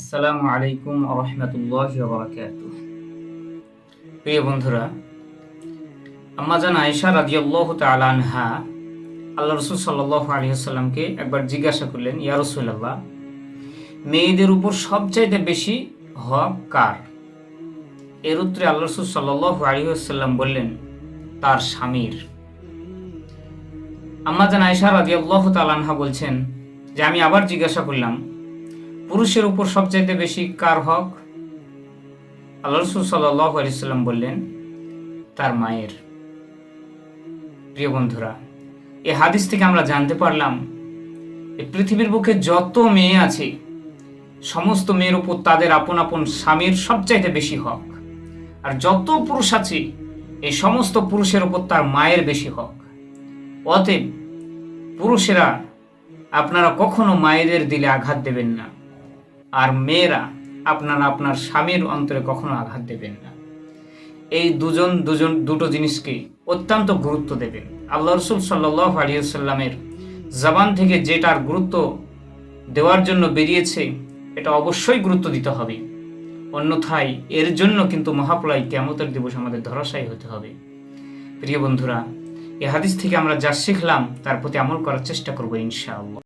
আসসালামু আলাইকুম রহমতুল্লাহ প্রিয় বন্ধুরা আম্মাজান আয়েশা রাদিয়াল্লাহ তাআলা আনহা আল্লাহ রসুল সাল্লাহ আলহিহাল্লামকে একবার জিজ্ঞাসা করলেন, ইয়া রসুল্লাহ মেয়েদের উপর সবচাইতে বেশি হক কার? এর উত্তরে আল্লাহ রসুল সাল্লাহ আলহিহাল্লাম বললেন, তার স্বামীর। আম্মাজান আয়েশা রাদিয়াল্লাহ তাআলা আনহা বলছেন যে, আমি আবার জিজ্ঞাসা করলাম পুরুষের উপর সবচাইতে বেশি কার হক? আল্লাহ রসুল আলিয়াল্লাম বললেন, তার মায়ের। প্রিয় বন্ধুরা এই হাদিস থেকে আমরা জানতে পারলাম এই পৃথিবীর বুকে যত মেয়ে আছে, সমস্ত মেয়ের উপর তাদের আপন আপন স্বামীর সবচাইতে বেশি হক। আর যত পুরুষ আছে, এই সমস্ত পুরুষের উপর তার মায়ের বেশি হক। অতএব পুরুষেরা, আপনারা কখনো মায়েদের দিলে আঘাত দেবেন না। আর মেয়েরা আপনারা আপনার স্বামীর অন্তরে কখনো আঘাত দেবেন না। এই দুজন দুজন, দুটো জিনিসকে অত্যন্ত গুরুত্ব দেবেন। আল্লাহ রসুল সাল্লাহ আলিয়াল্লামের জবান থেকে যেটার গুরুত্ব দেওয়ার জন্য বেরিয়েছে, এটা অবশ্যই গুরুত্ব দিতে হবে। অন্যথায় এর জন্য কিন্তু মহাপ্রলয় কেমতের দিবস আমাদের ধরাশায়ী হতে হবে। প্রিয় বন্ধুরা, এ হাদিস থেকে আমরা যা শিখলাম, তার প্রতি আমল করার চেষ্টা করব ইনশাআল্লাহ।